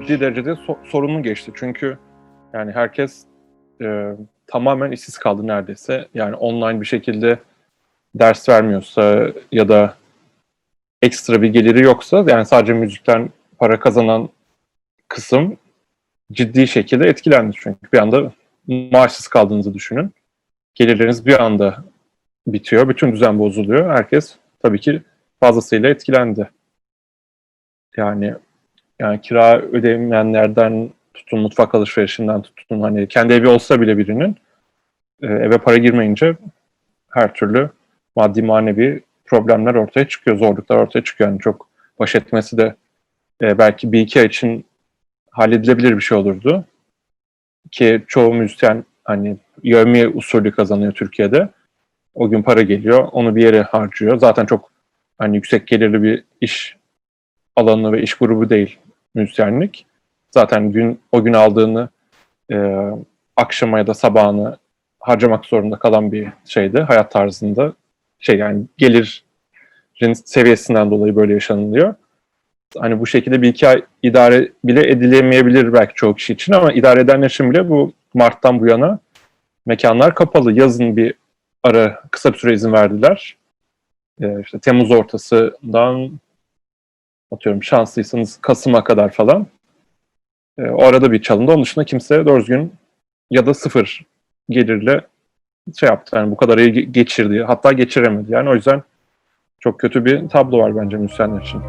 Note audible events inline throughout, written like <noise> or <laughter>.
ciddi derecede so- sorunlu geçti. Çünkü yani herkes e, tamamen işsiz kaldı neredeyse. Yani online bir şekilde ders vermiyorsa ya da ekstra bir geliri yoksa yani sadece müzikten para kazanan kısım ciddi şekilde etkilendi çünkü bir anda maaşsız kaldığınızı düşünün. Gelirleriniz bir anda bitiyor, bütün düzen bozuluyor. Herkes tabii ki fazlasıyla etkilendi. Yani yani kira ödemeyenlerden tutun, mutfak alışverişinden tutun hani kendi evi olsa bile birinin e, eve para girmeyince her türlü maddi manevi problemler ortaya çıkıyor, zorluklar ortaya çıkıyor. Yani çok baş etmesi de e, belki bir iki ay için halledilebilir bir şey olurdu. Ki çoğu müzisyen hani yövmi usulü kazanıyor Türkiye'de. O gün para geliyor, onu bir yere harcıyor. Zaten çok hani yüksek gelirli bir iş alanı ve iş grubu değil müzisyenlik. Zaten gün o gün aldığını e, akşama ya da sabahını harcamak zorunda kalan bir şeydi hayat tarzında. Şey yani gelirin seviyesinden dolayı böyle yaşanılıyor. Hani bu şekilde bir iki ay idare bile edilemeyebilir belki çoğu kişi için ama idare edenler için bile bu Mart'tan bu yana mekanlar kapalı. Yazın bir ara kısa bir süre izin verdiler. Ee, işte Temmuz ortasından atıyorum şanslıysanız Kasım'a kadar falan. Ee, o arada bir çalındı. Onun dışında kimse doğru düzgün ya da sıfır gelirle şey yaptı. Yani bu kadar iyi geçirdi. Hatta geçiremedi. Yani o yüzden çok kötü bir tablo var bence müzisyenler için.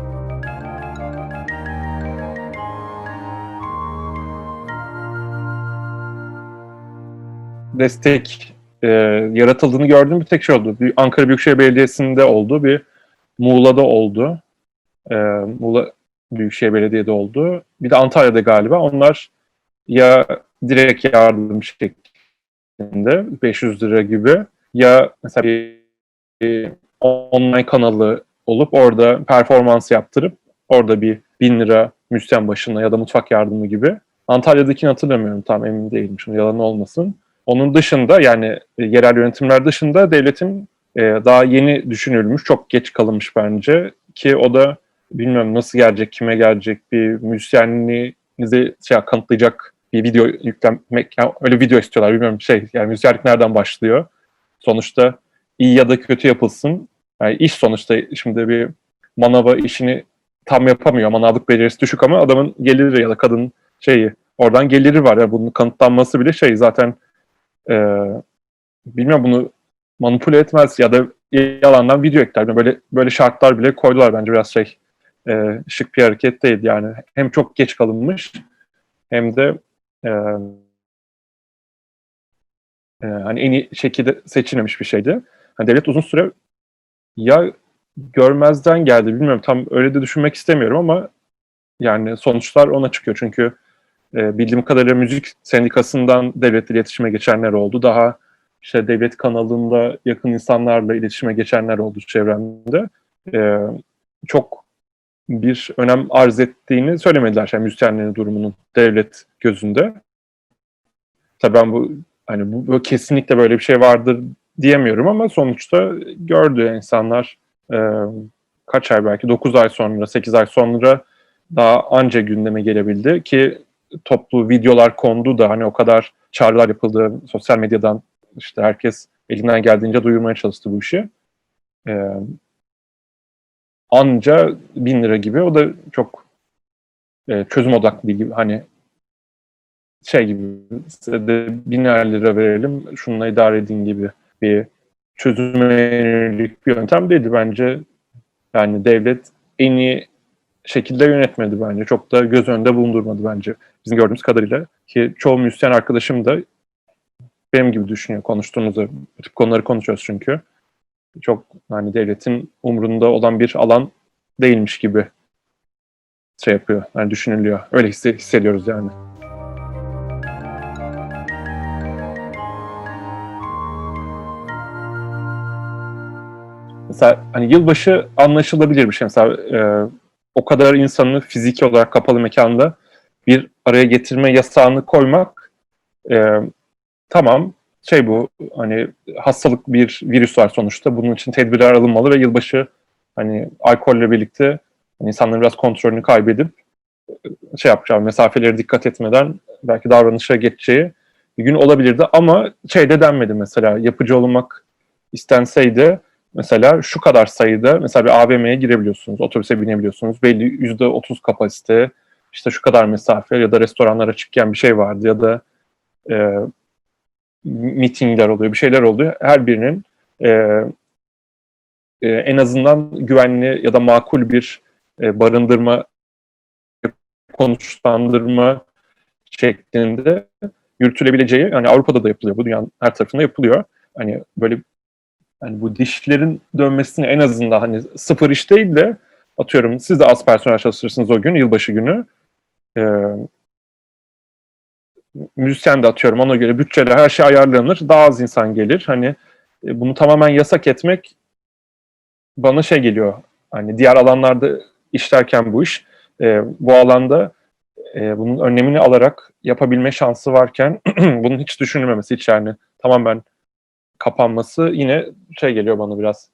Destek e, yaratıldığını gördüğüm bir tek şey oldu. Ankara Büyükşehir Belediyesi'nde oldu, bir Muğla'da oldu. E, Muğla Büyükşehir Belediye'de oldu. Bir de Antalya'da galiba. Onlar ya direkt yardım şeklinde 500 lira gibi ya mesela bir, bir online kanalı olup orada performans yaptırıp orada bir 1000 lira müzisyen başına ya da mutfak yardımı gibi. Antalya'dakini hatırlamıyorum tam emin değilim şimdi yalan olmasın. Onun dışında yani e, yerel yönetimler dışında devletin e, daha yeni düşünülmüş, çok geç kalınmış bence ki o da bilmiyorum nasıl gelecek, kime gelecek bir müzisyenliğinizi şey, kanıtlayacak bir video yüklenmek, yani öyle video istiyorlar bilmiyorum şey yani müzisyenlik nereden başlıyor? Sonuçta iyi ya da kötü yapılsın. Yani iş sonuçta şimdi bir manava işini tam yapamıyor. Manavlık becerisi düşük ama adamın geliri ya da kadın şeyi oradan geliri var. Yani bunun kanıtlanması bile şey zaten e, bilmiyorum bunu manipüle etmez ya da yalandan video ekler. Böyle böyle şartlar bile koydular bence biraz şey e, şık bir hareket değil yani. Hem çok geç kalınmış hem de e, e, hani en iyi şekilde seçilmemiş bir şeydi. Hani devlet uzun süre ya görmezden geldi bilmiyorum tam öyle de düşünmek istemiyorum ama yani sonuçlar ona çıkıyor çünkü e, bildiğim kadarıyla müzik sendikasından devletle iletişime geçenler oldu. Daha işte devlet kanalında yakın insanlarla iletişime geçenler oldu çevremde. E, çok bir önem arz ettiğini söylemediler yani müzisyenlerin durumunun devlet gözünde. Tabii ben bu hani bu, bu kesinlikle böyle bir şey vardır diyemiyorum ama sonuçta gördü insanlar e, kaç ay belki 9 ay sonra 8 ay sonra daha anca gündeme gelebildi ki toplu videolar kondu da hani o kadar çağrılar yapıldı sosyal medyadan işte herkes elinden geldiğince duyurmaya çalıştı bu işi. Ee, anca bin lira gibi o da çok e, çözüm odaklı gibi hani şey gibi size de biner lira verelim şununla idare edin gibi bir çözüme yönelik bir yöntem değildi bence. Yani devlet en iyi şekilde yönetmedi bence. Çok da göz önünde bulundurmadı bence. Bizim gördüğümüz kadarıyla. Ki çoğu müzisyen arkadaşım da benim gibi düşünüyor konuştuğumuzda. Bu tip konuları konuşuyoruz çünkü. Çok hani devletin umrunda olan bir alan değilmiş gibi şey yapıyor. Yani düşünülüyor. Öyle hissediyoruz yani. Mesela hani yılbaşı anlaşılabilir bir şey. Mesela e, o kadar insanı fiziki olarak kapalı mekanda bir araya getirme yasağını koymak e, tamam şey bu hani hastalık bir virüs var sonuçta bunun için tedbirler alınmalı ve yılbaşı hani alkolle birlikte hani insanların biraz kontrolünü kaybedip şey yapacağı, mesafeleri dikkat etmeden belki davranışa geçeceği bir gün olabilirdi. Ama şey de denmedi mesela yapıcı olmak istenseydi mesela şu kadar sayıda mesela bir AVM'ye girebiliyorsunuz, otobüse binebiliyorsunuz. Belli %30 kapasite, işte şu kadar mesafe ya da restoranlar açıkken bir şey vardı ya da e, mitingler oluyor, bir şeyler oluyor. Her birinin e, e, en azından güvenli ya da makul bir e, barındırma, konuşlandırma şeklinde yürütülebileceği, yani Avrupa'da da yapılıyor, bu dünyanın her tarafında yapılıyor. Hani böyle hani bu dişlerin dönmesini en azından hani sıfır iş değil de atıyorum siz de az personel çalışırsınız o gün, yılbaşı günü. Ee, müzisyen de atıyorum ona göre bütçeler her şey ayarlanır. Daha az insan gelir. Hani e, bunu tamamen yasak etmek bana şey geliyor. Hani diğer alanlarda işlerken bu iş e, bu alanda e, bunun önlemini alarak yapabilme şansı varken <clears throat> bunun hiç düşünülmemesi hiç yani tamamen kapanması yine şey geliyor bana biraz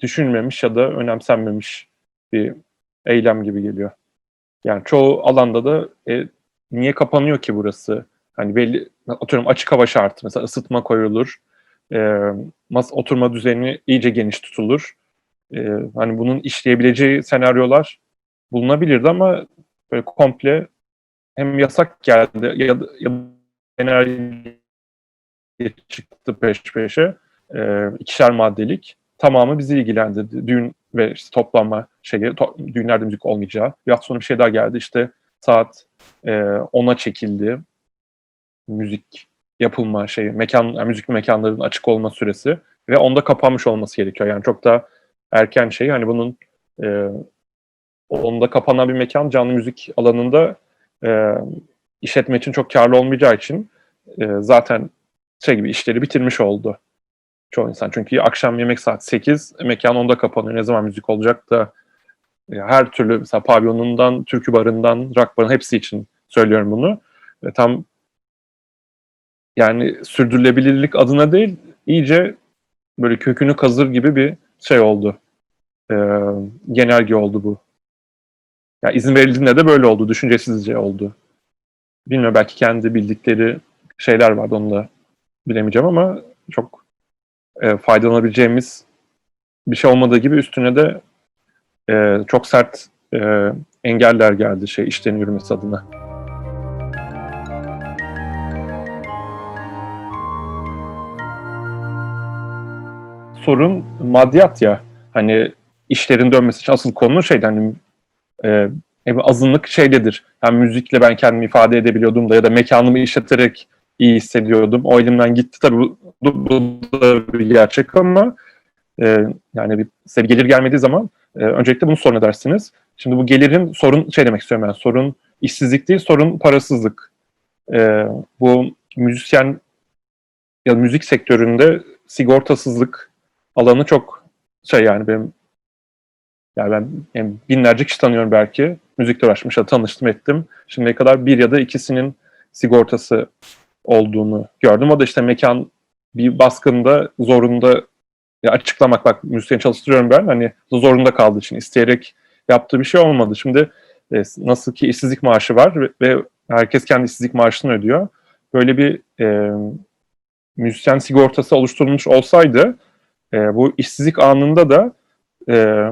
düşünülmemiş ya da önemsenmemiş bir eylem gibi geliyor. Yani çoğu alanda da e, niye kapanıyor ki burası? Hani belli atıyorum açık hava şartı mesela ısıtma koyulur. E, mas oturma düzeni iyice geniş tutulur. E, hani bunun işleyebileceği senaryolar bulunabilirdi ama böyle komple hem yasak geldi ya da, ya da enerji çıktı peş peşe. E, ikişer maddelik. Tamamı bizi ilgilendirdi. Düğün ve işte toplanma şeyi, to, düğünlerde müzik olmayacağı. Bir hafta sonra bir şey daha geldi. İşte saat e, 10'a çekildi. Müzik yapılma şeyi, mekan, yani müzik mekanların açık olma süresi ve onda kapanmış olması gerekiyor. Yani çok da erken şey. Hani bunun e, onda kapanan bir mekan canlı müzik alanında e, işletme için çok karlı olmayacağı için e, zaten şey gibi işleri bitirmiş oldu çoğu insan. Çünkü akşam yemek saat 8, mekan onda kapanıyor. Ne zaman müzik olacak da her türlü mesela pavyonundan, türkü barından, rock barın hepsi için söylüyorum bunu. Ve tam yani sürdürülebilirlik adına değil, iyice böyle kökünü kazır gibi bir şey oldu. E, genelge oldu bu. Yani izin verildiğinde de böyle oldu, düşüncesizce oldu. Bilmiyorum belki kendi bildikleri şeyler vardı onu da bilemeyeceğim ama çok e, faydalanabileceğimiz bir şey olmadığı gibi üstüne de e, çok sert e, engeller geldi şey işlerin yürümesi adına. Sorun maddiyat ya. Hani işlerin dönmesi için asıl konu şeyden hani, e, azınlık şeydedir. Yani müzikle ben kendimi ifade edebiliyordum da ya da mekanımı işleterek iyi hissediyordum. O elimden gitti tabii bu, bu da bir gerçek ama e, yani bir size gelir gelmediği zaman e, öncelikle bunu sorun edersiniz. Şimdi bu gelirin sorun şey demek istiyorum ben sorun işsizlik değil sorun parasızlık. E, bu müzisyen ya müzik sektöründe sigortasızlık alanı çok şey yani benim yani ben yani binlerce kişi tanıyorum belki. Müzikle uğraşmış, tanıştım ettim. Şimdiye kadar bir ya da ikisinin sigortası olduğunu gördüm. O da işte mekan bir baskında zorunda açıklamak bak müzisyen çalıştırıyorum ben hani zorunda kaldığı için isteyerek yaptığı bir şey olmadı. Şimdi e, nasıl ki işsizlik maaşı var ve, ve herkes kendi işsizlik maaşını ödüyor. Böyle bir e, müzisyen sigortası oluşturulmuş olsaydı e, bu işsizlik anında da e,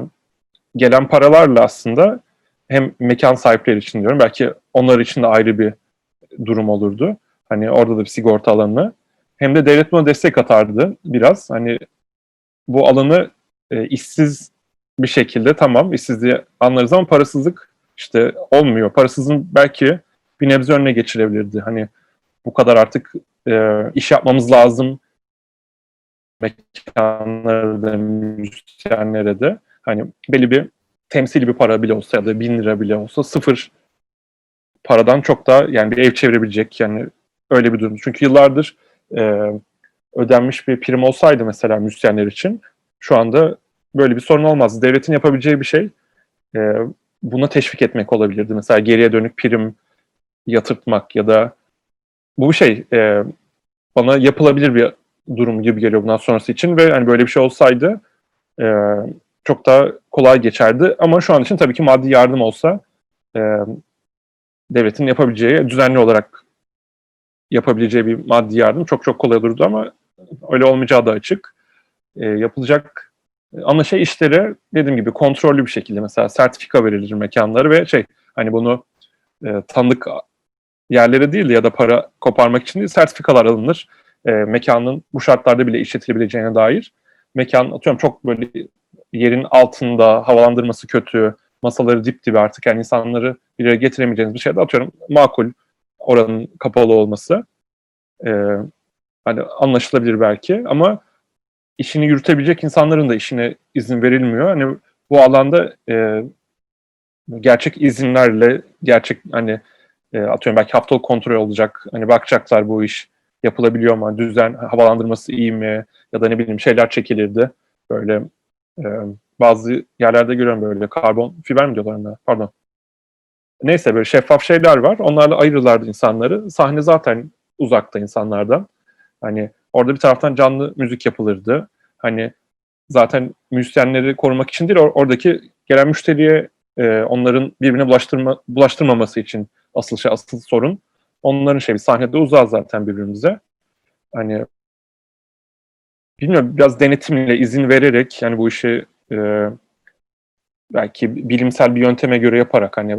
gelen paralarla aslında hem mekan sahipleri için diyorum belki onlar için de ayrı bir durum olurdu. Hani orada da bir sigorta alanı. Hem de devlet buna destek atardı biraz. Hani bu alanı e, işsiz bir şekilde tamam işsizliği anlarız ama parasızlık işte olmuyor. Parasızın belki bir nebze önüne geçirebilirdi. Hani bu kadar artık e, iş yapmamız lazım mekanlarda, müzisyenlere de. Hani belli bir temsili bir para bile olsa ya da bin lira bile olsa sıfır paradan çok daha yani bir ev çevirebilecek yani öyle bir durum. Çünkü yıllardır e, ödenmiş bir prim olsaydı mesela müzisyenler için şu anda böyle bir sorun olmazdı. Devletin yapabileceği bir şey e, buna teşvik etmek olabilirdi. Mesela geriye dönük prim yatırtmak ya da bu şey e, bana yapılabilir bir durum gibi geliyor bundan sonrası için ve hani böyle bir şey olsaydı e, çok daha kolay geçerdi. Ama şu an için tabii ki maddi yardım olsa e, devletin yapabileceği, düzenli olarak yapabileceği bir maddi yardım çok çok kolay olurdu ama öyle olmayacağı da açık. E, yapılacak ana şey işleri dediğim gibi kontrollü bir şekilde mesela sertifika verilir mekanları ve şey hani bunu e, tanıdık yerlere değil ya da para koparmak için değil sertifikalar alınır. E, mekanın bu şartlarda bile işletilebileceğine dair. Mekan atıyorum çok böyle yerin altında havalandırması kötü, masaları dip dibe artık yani insanları bir yere getiremeyeceğiniz bir şey de atıyorum makul oranın kapalı olması. E, hani anlaşılabilir belki ama işini yürütebilecek insanların da işine izin verilmiyor. Hani bu alanda e, gerçek izinlerle gerçek hani e, atıyorum belki haftalık kontrol olacak. Hani bakacaklar bu iş yapılabiliyor mu? Düzen havalandırması iyi mi? Ya da ne bileyim şeyler çekilirdi. Böyle e, bazı yerlerde görüyorum böyle karbon fiber mi diyorlar ona? Pardon. Neyse böyle şeffaf şeyler var. Onlarla ayırırlardı insanları. Sahne zaten uzakta insanlardan. Hani orada bir taraftan canlı müzik yapılırdı. Hani zaten müzisyenleri korumak için değil, or- oradaki gelen müşteriye e, onların birbirine bulaştırma, bulaştırmaması için asıl şey, asıl sorun. Onların şey, sahnede uzağız zaten birbirimize. Hani bilmiyorum biraz denetimle izin vererek yani bu işi e, belki bilimsel bir yönteme göre yaparak hani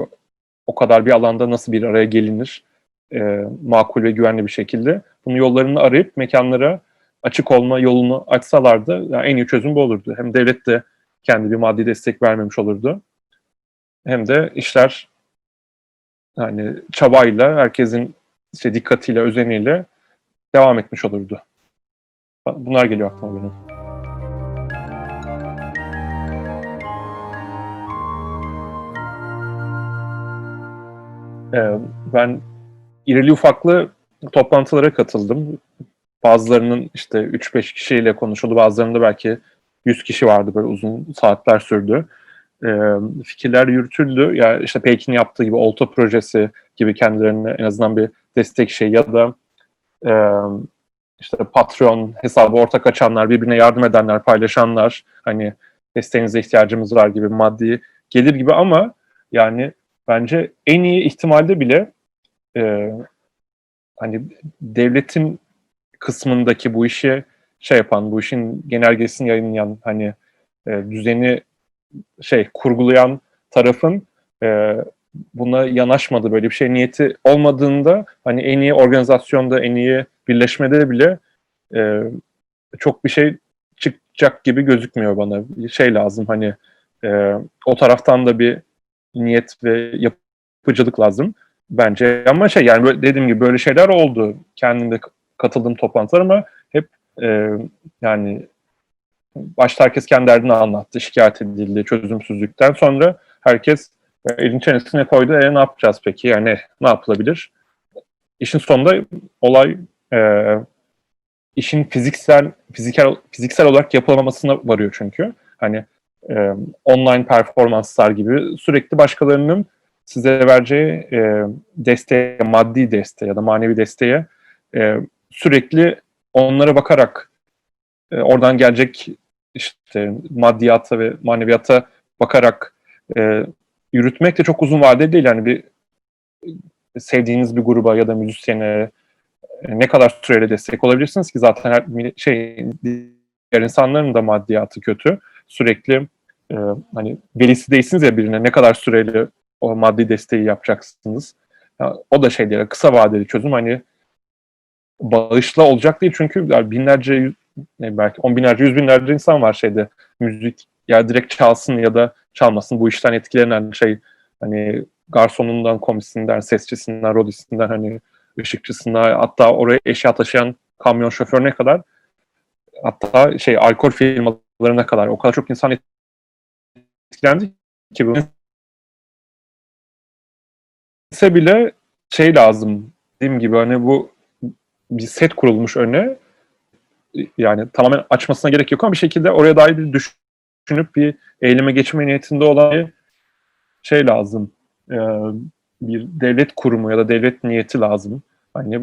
o kadar bir alanda nasıl bir araya gelinir e, makul ve güvenli bir şekilde bunu yollarını arayıp mekanlara açık olma yolunu açsalardı yani en iyi çözüm bu olurdu. Hem devlet de kendi bir maddi destek vermemiş olurdu. Hem de işler yani çabayla, herkesin işte dikkatiyle, özeniyle devam etmiş olurdu. Bunlar geliyor aklıma benim. Ee, ben irili ufaklı toplantılara katıldım. Bazılarının işte 3-5 kişiyle konuşuldu, bazılarında belki 100 kişi vardı böyle uzun saatler sürdü. Ee, fikirler yürütüldü. Ya yani işte Pekin yaptığı gibi Olta projesi gibi kendilerine en azından bir destek şey ya da e, işte Patreon hesabı ortak açanlar, birbirine yardım edenler, paylaşanlar, hani desteğinize ihtiyacımız var gibi maddi gelir gibi ama yani bence en iyi ihtimalde bile e, hani devletin kısmındaki bu işi şey yapan, bu işin genelgesini yayınlayan, hani e, düzeni şey kurgulayan tarafın e, buna yanaşmadı böyle bir şey niyeti olmadığında hani en iyi organizasyonda, en iyi birleşmede bile e, çok bir şey çıkacak gibi gözükmüyor bana. Bir şey lazım hani e, o taraftan da bir niyet ve yapıcılık lazım bence. Ama şey yani böyle, dediğim gibi böyle şeyler oldu. Kendim de katıldığım toplantılar ama hep e, yani başta herkes kendi derdini anlattı. Şikayet edildi çözümsüzlükten. Sonra herkes elin çenesine koydu. E ne yapacağız peki? Yani ne yapılabilir? İşin sonunda olay e, işin fiziksel fiziksel fiziksel olarak yapılamamasına varıyor çünkü. Hani e, online performanslar gibi sürekli başkalarının size vereceği e, desteğe, maddi desteğe ya da manevi desteğe e, sürekli onlara bakarak e, oradan gelecek işte maddiyata ve maneviyata bakarak e, yürütmek de çok uzun vadeli değil. Yani bir sevdiğiniz bir gruba ya da müzisyene e, ne kadar süreyle destek olabilirsiniz ki zaten her, şey diğer insanların da maddiyatı kötü. Sürekli e, hani velisi değilsiniz ya birine ne kadar süreyle o maddi desteği yapacaksınız. Yani o da şey değil, kısa vadeli çözüm. Hani bağışla olacak değil çünkü binlerce belki on binlerce, yüz binlerce insan var şeyde. Müzik ya direkt çalsın ya da çalmasın. Bu işten etkilenen şey hani garsonundan, komisinden, sesçisinden, rodisinden hani ışıkçısına hatta oraya eşya taşıyan kamyon şoförüne kadar hatta şey alkol firmalarına kadar. O kadar çok insan etkilendi ki bu ise bile şey lazım dediğim gibi hani bu bir set kurulmuş öne yani tamamen açmasına gerek yok ama bir şekilde oraya dair bir düşünüp bir eyleme geçme niyetinde olan bir şey lazım. Ee, bir devlet kurumu ya da devlet niyeti lazım. Hani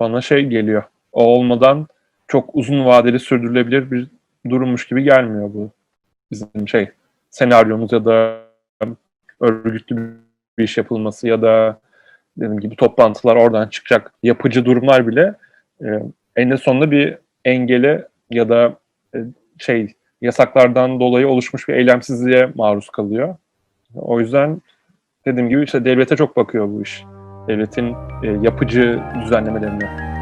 bana şey geliyor. O olmadan çok uzun vadeli sürdürülebilir bir durummuş gibi gelmiyor bu bizim şey senaryomuz ya da örgütlü bir iş yapılması ya da dediğim gibi toplantılar oradan çıkacak yapıcı durumlar bile e, eninde sonunda bir engele ya da e, şey yasaklardan dolayı oluşmuş bir eylemsizliğe maruz kalıyor. O yüzden dediğim gibi işte devlete çok bakıyor bu iş. Devletin e, yapıcı düzenlemelerine.